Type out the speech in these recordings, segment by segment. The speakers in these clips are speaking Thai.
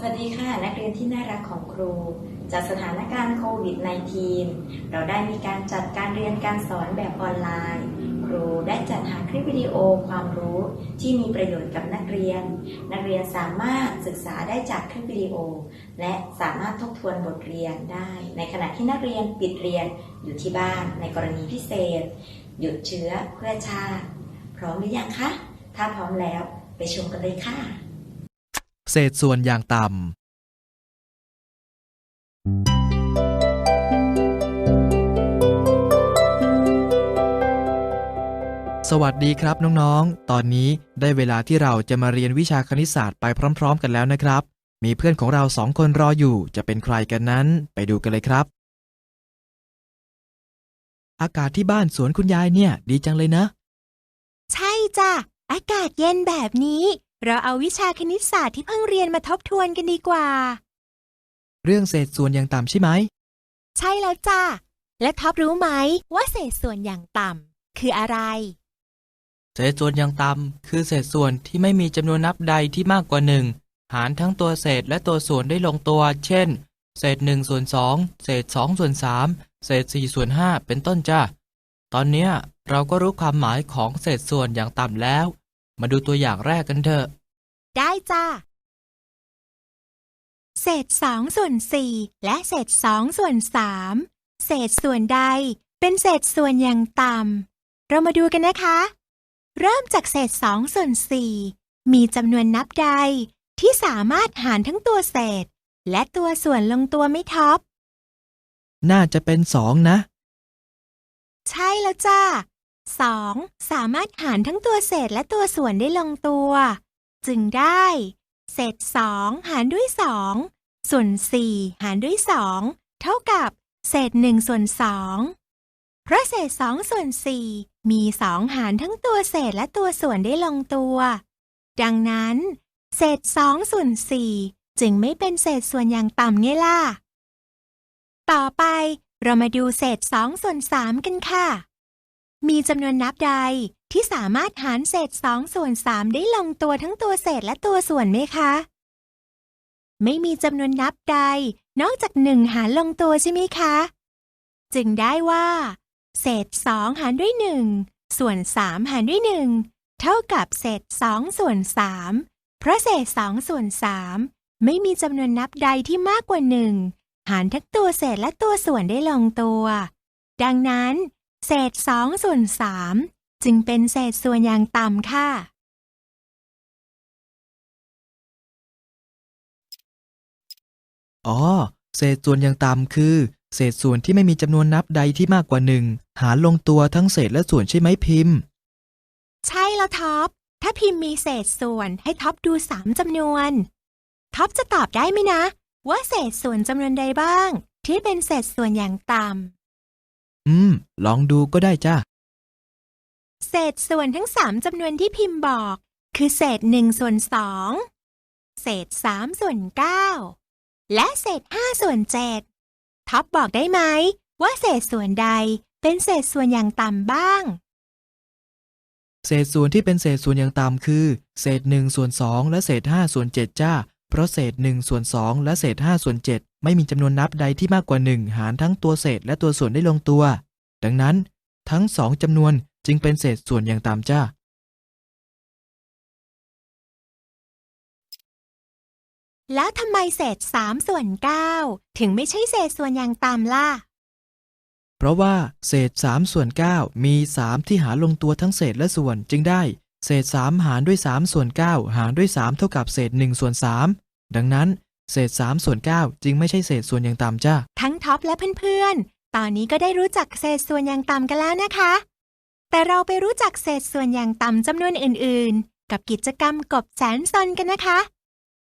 สวัสดีค่ะนักเรียนที่น่ารักของครู จากสถานการณ์โควิด -19 เราได้มีการจัดการเรียนการสอนแบบออนไลน์ ครูได้จัดหาคลิปวิดีโอความรู้ที่มีประโยชน์กับนักเรียน นักเรียนสามารถศึกษาได้จากคลิปวิดีโอ และสามารถทบทวนบทเรียนได้ ในขณะที่นักเรียนปิดเรียนอยู่ที่บ้านในกรณีพิเศษ หยุดเชื้อเพื่อชาติ พร้อมหรือยังคะ ถ้าพร้อมแล้วไปชมกันเลยค่ะ เศษส่วนอย่างต่ำสวัสดีครับน้องๆ ตอนนี้ได้เวลาที่เราจะมาเรียนวิชาคณิตศาสตร์ไปพร้อม ๆ กันแล้วนะครับ มีเพื่อนของเราสองคนรออยู่ จะเป็นใครกันนั้น ไปดูกันเลยครับ อากาศที่บ้านสวนคุณยายเนี่ย ดีจังเลยนะ ใช่จ้ะ อากาศเย็นแบบนี้ เราเอาวิชาคณิตศาสตร์ที่เพิ่งเรียนมาทบทวนกันดีกว่า เรื่องเศษส่วนอย่างต่ำใช่ไหม ใช่แล้วจ้ะและท็อปรู้ไหมว่าเศษส่วนอย่างต่ำคืออะไร เศษส่วนอย่างต่ำคือเศษส่วนที่ไม่มีจำนวนนับใดที่มากกว่าหนึ่งหารทั้งตัวเศษและตัวส่วนได้ลงตัว เช่น เศษหนึ่งส่วนสองเศษสองส่วนสามเศษสี่ส่วนห้าเป็นต้นจ้าตอนเนี้ยเราก็รู้ความหมายของเศษส่วนอย่างต่ำแล้ว มาดูตัวอย่างแรกกันเถอะ ได้จ้ะเศษสองส่วนสี่และเศษสองส่วนสามเศษส่วนใดเป็นเศษส่วนอย่างต่ำ เรามาดูกันนะคะ เริ่มจากเศษสองส่วนสี่มีจำนวนนับใดที่สามารถหารทั้งตัวเศษ และตัวส่วนลงตัวไม่ท็อป น่าจะเป็นสองนะ ใช่แล้วจ้าสอง สามารถหารทั้งตัวเศษและตัวส่วนได้ลงตัว จึงได้ เศษสองหารด้วยสองส่วนสี่หารด้วยสองเท่ากับเศษหนึ่งส่วนสองเพราะเศษสองส่วนสี่มีสองหารทั้งตัวเศษและตัวส่วนได้ลงตัว ดังนั้น เศษสองส่วนสี่จึงไม่เป็นเศษส่วนอย่างต่ำไงล่ะ ต่อไปเรามาดูเศษสองส่วนสามกันค่ะ มีจำนวนนับใดที่สามารถหารเศษสองส่วนสามได้ลงตัวทั้งตัวเศษและตัวส่วนไหมคะ ไม่มีจำนวนนับใด นอกจากหนึ่งหารลงตัวใช่ไหมคะ จึงได้ว่า เศษสองหารด้วยหนึ่งส่วนสามหารด้วยหนึ่งเท่ากับเศษสองส่วนสามเพราะเศษสองส่วนสามไม่มีจำนวนนับใดที่มากกว่าหนึ่งหารทั้งตัวเศษและตัวส่วนได้ลงตัว ดังนั้น เศษสองส่วนสามจึงเป็นเศษส่วนอย่างต่ำค่ะ อ๋อ เศษส่วนอย่างต่ำคือ เศษส่วนที่ไม่มีจำนวนนับใดที่มากกว่าหนึ่งหารลงตัวทั้งเศษและส่วนใช่ไหมพิมพ์ ใช่แล้วท็อป ถ้าพิมพ์มีเศษส่วนให้ท็อปดูสามจำนวน ท็อปจะตอบได้ไหมนะ ว่าเศษส่วนจำนวนใดบ้าง ที่เป็นเศษส่วนอย่างต่ำ อืม ลองดูก็ได้จ้าเศษส่วนทั้งสามจำนวนที่พิมพ์บอก คือเศษหนึ่งส่วนสองเศษสามส่วนเก้าและเศษห้าส่วนเจ็ดท็อปบอกได้ไหม ว่าเศษส่วนใดเป็นเศษส่วนอย่างต่ำบ้าง เศษส่วนที่เป็นเศษส่วนอย่างต่ำคือ เศษหนึ่งส่วนสองและเศษห้าส่วนเจ็ดจ้า เพราะเศษหนึ่งส่วนสองและเศษห้าส่วนเจ็ดไม่มีจำนวนนับใดที่มากกว่าหนึ่งหารทั้งตัวเศษและตัวส่วนได้ลงตัว ดังนั้นทั้งสองจำนวนจึงเป็นเศษส่วนอย่างต่ำจ้า แล้วทำไมเศษสามส่วนเก้าถึงไม่ใช่เศษส่วนอย่างต่ำล่ะ เพราะว่าเศษ3ส่วน9มี 3 ที่หารลงตัวทั้งเศษและส่วนจึงได้ เศษ 3 หารด้วย 3 ส่วน 9 หารด้วย 3 เท่ากับเศษ 1 ส่วน 3 ดังนั้น เศษ 3 ส่วน 9 จึงไม่ใช่เศษส่วนอย่างต่ำจ้าทั้งท็อปและเพื่อนๆ ตอนนี้ก็ได้รู้จักเศษส่วนอย่างต่ำกันแล้วนะคะ แต่เราไปรู้จักเศษส่วนอย่างต่ำจำนวนอื่นๆ กับกิจกรรมกบแสนซนกันนะคะ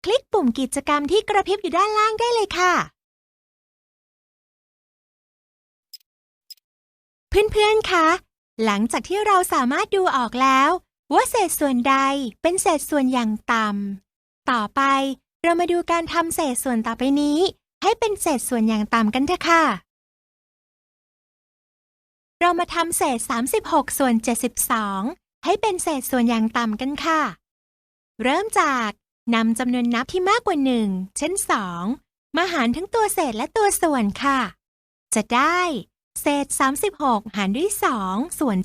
คลิกปุ่มกิจกรรมที่กระพริบอยู่ด้านล่างได้เลยค่ะ เพื่อนๆ คะ หลังจากที่เราสามารถดูออกแล้ว ว่าเศษส่วนใดเป็นเศษส่วนอย่างต่ำ ต่อไปเรามาดูการทำเศษส่วนต่อไปนี้ ให้เป็นเศษส่วนอย่างต่ำกันเถอะค่ะ เรามาทำเศษ 36 ส่วน 72 ให้เป็นเศษส่วนอย่างต่ำกันค่ะ เริ่มจากนำจำนวนนับที่มากกว่าหนึ่งเช่นสองมาหารทั้งตัวเศษและตัวส่วนค่ะ จะได้ เศษ 36 หารด้วย 2 ส่วน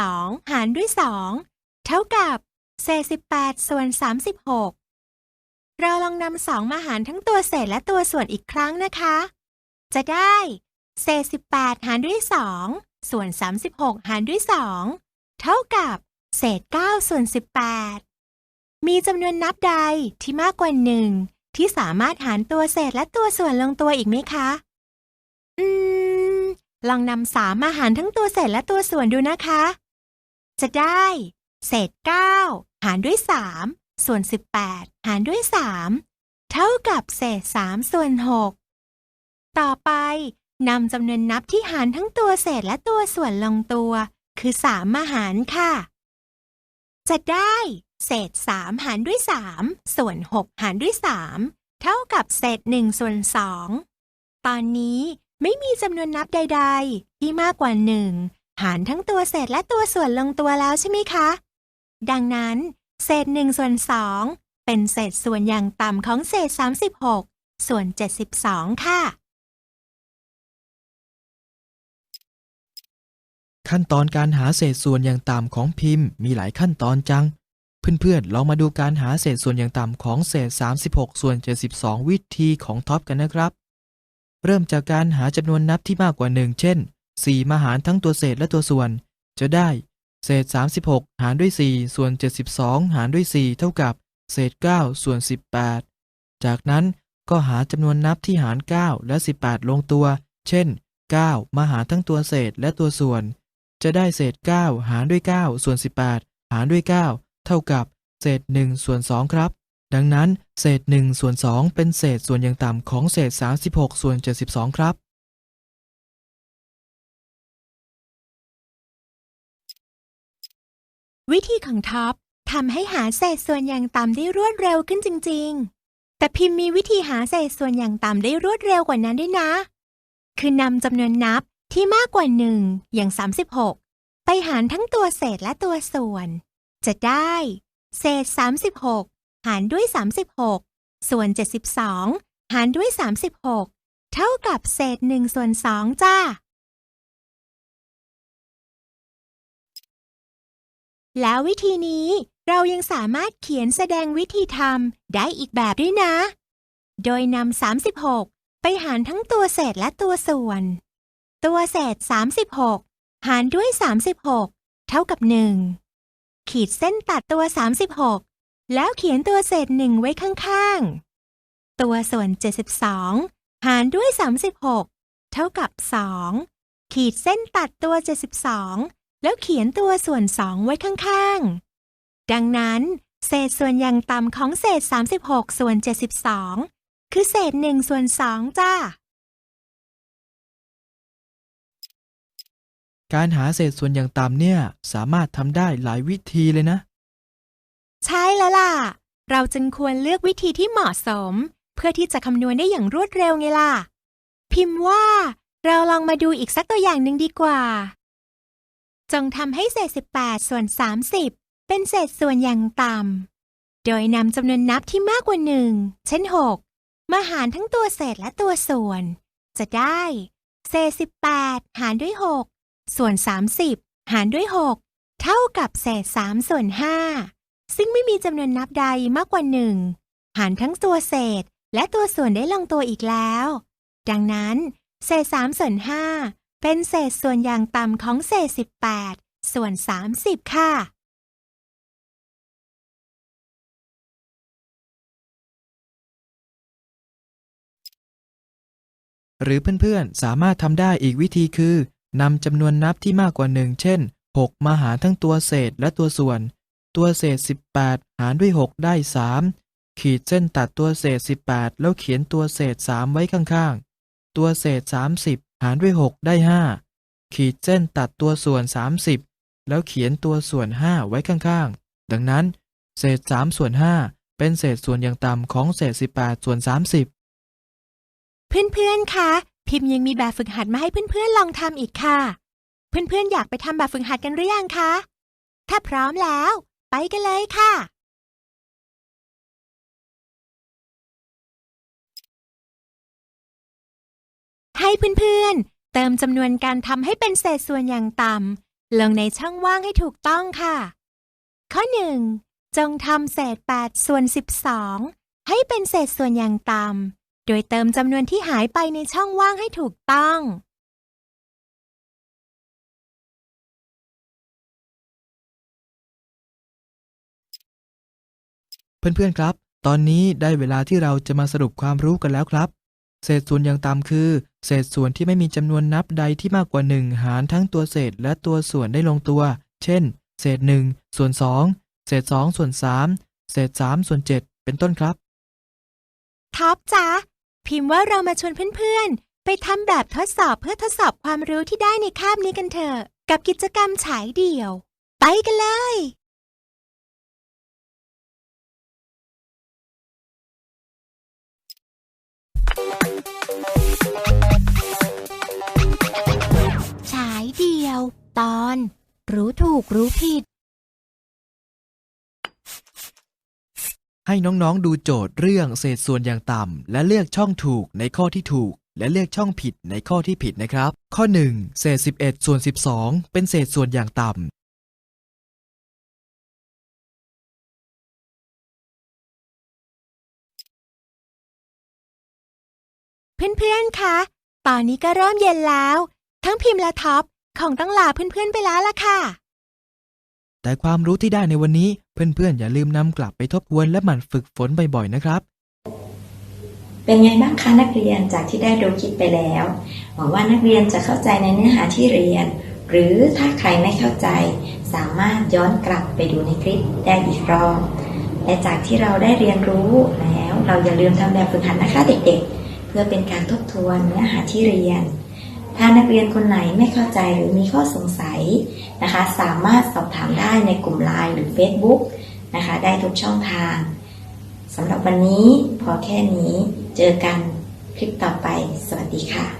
72 หารด้วย 2 เท่ากับเศษ18 ส่วน 36 เราลองนำสองมาหารทั้งตัวเศษและตัวส่วนอีกครั้งนะคะ จะได้ เศษ 18 หารด้วย 2 ส่วน 36 หารด้วย 2 เท่ากับ เศษ 9 ส่วน 18 มีจำนวนนับใดที่มากกว่าหนึ่งที่สามารถหารตัวเศษและตัวส่วนลงตัวอีกไหมคะ อืม ลองนำสามมาหารทั้งตัวเศษและตัวส่วนดูนะคะ จะได้ เศษ 9 หารด้วย 3 ส่วน 18 หารด้วย 3 เท่ากับเศษ 3 ส่วน 6 ต่อไปนำจำนวนนับที่หารทั้งตัวเศษและตัวส่วนลงตัว คือ 3 มาหารค่ะ จะได้เศษ 3 หารด้วย 3 ส่วน 6 หารด้วย 3 เท่ากับเศษ 1 ส่วน 2 ตอนนี้ไม่มีจำนวนนับใด ๆ ที่มากกว่า 1 หารทั้งตัวเศษและตัวส่วนลงตัวแล้วใช่ไหมคะ ดังนั้น เศษ1ส่วน2เป็นเศษส่วนอย่างต่ำของเศษ 36 ส่วน 72 ค่ะ ขั้นตอนการหาเศษส่วนอย่างต่ำของพิมพ์มีหลายขั้นตอนจัง เพื่อนๆ ลองมาดูการหาเศษส่วนอย่างต่ำของเศษ 36 ส่วน 72 วิธีของท็อปกันนะครับ เริ่มจากการหาจำนวนนับที่มากกว่า 1 เช่น 4 มาหารทั้งตัวเศษและตัวส่วน จะได้ เศษ 36 หารด้วย 4 ส่วน 72 หารด้วย 4 เท่ากับ เศษ 9 ส่วน 18 จากนั้นก็หาจำนวนนับที่หาร 9 และ 18 ลงตัว เช่น 9 มาหารทั้งตัวเศษและตัวส่วน จะได้เศษ 9 หารด้วย 9 ส่วน 18 หารด้วย 9 เท่ากับ เศษ 1 ส่วน 2 ครับ ดังนั้น เศษ 1 ส่วน 2 เป็นเศษส่วนอย่างต่ำของเศษ 36 ส่วน 72 ครับ วิธีของท็อปทำให้หาเศษส่วนอย่างต่ำได้รวดเร็วขึ้นจริง ๆ แต่พิมพ์มีวิธีหาเศษส่วนอย่างต่ำได้รวดเร็วกว่านั้นด้วยนะ คือนำจำนวนนับที่มากกว่าหนึ่งอย่าง 36 ไปหารทั้งตัวเศษและตัวส่วน จะได้ เศษ 36 หารด้วย 36 ส่วน 72 หารด้วย 36 เท่ากับเศษ1ส่วน2จ้า แล้ววิธีนี้เรายังสามารถเขียนแสดงวิธีทำได้อีกแบบด้วยนะ โดยนำ36 ไปหารทั้งตัวเศษและตัวส่วน ตัวเศษ 36 หารด้วย 36 เท่ากับ 1 ขีดเส้นตัดตัว 36 แล้วเขียนตัวเศษ 1 ไว้ข้างๆ ตัวส่วน 72 หารด้วย 36 เท่ากับ 2 ขีดเส้นตัดตัว 72 แล้วเขียนตัวส่วน2ไว้ข้างๆ ดังนั้นเศษส่วนอย่างต่ำของเศษ 36 ส่วน 72 คือเศษ1ส่วน2จ้า การหาเศษส่วนอย่างต่ำเนี่ย สามารถทำได้หลายวิธีเลยนะ ใช่แล้วล่ะ เราจึงควรเลือกวิธีที่เหมาะสม เพื่อที่จะคำนวณได้อย่างรวดเร็วไงล่ะ พิมพ์ว่า เราลองมาดูอีกสักตัวอย่างหนึ่งดีกว่า จงทำให้เศษ 18 ส่วน 30 เป็นเศษส่วนอย่างต่ำ โดยนำจำนวนนับที่มากกว่าหนึ่ง เช่น 6 มาหารทั้งตัวเศษและตัวส่วน จะได้ เศษ 18 หารด้วย 6 ส่วน 30 หารด้วย 6 เท่ากับเศษ 3 ส่วน 5 ซึ่งไม่มีจำนวนนับใดมากกว่าหนึ่ง หารทั้งตัวเศษและตัวส่วนได้ลงตัวอีกแล้ว ดังนั้น เศษ 3 ส่วน 5 เป็นเศษส่วนอย่างต่ำของเศษ 18 ส่วน 30 ค่ะ หรือเพื่อนๆ สามารถทำได้อีกวิธีคือนำจำนวนนับที่มากกว่าหนึ่งเช่น 6 มาหารทั้งตัวเศษและตัวส่วน ตัวเศษ 18 หารด้วย 6 ได้ 3 ขีดเส้นตัดตัวเศษ 18 แล้วเขียนตัวเศษ 3 ไว้ข้างๆ ตัวเศษ 30 หารด้วย 6 ได้ 5 ขีดเส้นตัดตัวส่วน 30 แล้วเขียนตัวส่วน 5 ไว้ข้างๆ ดังนั้น เศษ 3 ส่วน 5 เป็นเศษส่วนอย่างต่ำของเศษ 18 ส่วน 30 เพื่อนๆ คะ พิมพ์ยังมีแบบฝึกหัดมาให้เพื่อนๆ ลองทำอีกค่ะ เพื่อนๆ อยากไปทำแบบฝึกหัดกันหรือยังคะ ถ้าพร้อมแล้ว ไปกันเลยค่ะ ให้เพื่อนๆ เติมจำนวนการทำให้เป็นเศษส่วนอย่างต่ำลงในช่องว่างให้ถูกต้องค่ะ ข้อ 1. จงทำเศษ 8 ส่วน 12 ให้เป็นเศษส่วนอย่างต่ำโดยเติมจำนวนที่หายไปในช่องว่างให้ถูกต้องเพื่อนๆครับ ตอนนี้ได้เวลาที่เราจะมาสรุปความรู้กันแล้วครับ เศษส่วนอย่างต่ำคือ เศษส่วนที่ไม่มีจำนวนนับใดที่มากกว่า 1 หารทั้งตัวเศษและตัวส่วนได้ลงตัว เช่น เศษ 1 ส่วน 2 เศษ 2 ส่วน 3 เศษ 3 ส่วน 7 เป็นต้นครับ ท็อปจ๊ะพิมพ์ว่าเรามาชวนเพื่อนๆ ไปทำแบบทดสอบเพื่อทดสอบความรู้ที่ได้ในคาบนี้กันเถอะ กับกิจกรรมฉายเดี่ยว ไปกันเลย ฉายเดียว ตอน รู้ถูกรู้ผิด ให้น้องๆดูโจทย์เรื่องเศษส่วนอย่างต่ำ และเลือกช่องถูกในข้อที่ถูก และเลือกช่องผิดในข้อที่ผิดนะครับ ข้อ 1 เศษ 11 ส่วน 12 เป็นเศษส่วนอย่างต่ำ เพื่อนๆ คะ ตอนนี้ก็เริ่มเย็นแล้ว ทั้งพิมพ์และท็อปคงต้องลาเพื่อนๆ ไปแล้วล่ะค่ะ แต่ความรู้ที่ได้ในวันนี้เพื่อนๆ อย่าลืมนำกลับไปทบทวนและหมั่นฝึกฝนบ่อยๆ นะครับ เป็นไงบ้างคะนักเรียนจากที่ได้รู้คลิปไปแล้ว หวังว่านักเรียนจะเข้าใจในเนื้อหาที่เรียน หรือถ้าใครไม่เข้าใจ สามารถย้อนกลับไปดูในคลิปได้อีกรอบและจากที่เราได้เรียนรู้แล้ว เราอย่าลืมทำแบบฝึกหัดนะคะเด็กๆ เพื่อเป็นการทบทวนเนื้อหาที่เรียน ถ้านักเรียนคนไหนไม่เข้าใจหรือมีข้อสงสัยนะคะ สามารถสอบถามได้ในกลุ่มไลน์หรือ Facebook นะคะ ได้ทุกช่องทางสำหรับวันนี้พอแค่นี้เจอกันคลิปต่อไป สวัสดีค่ะ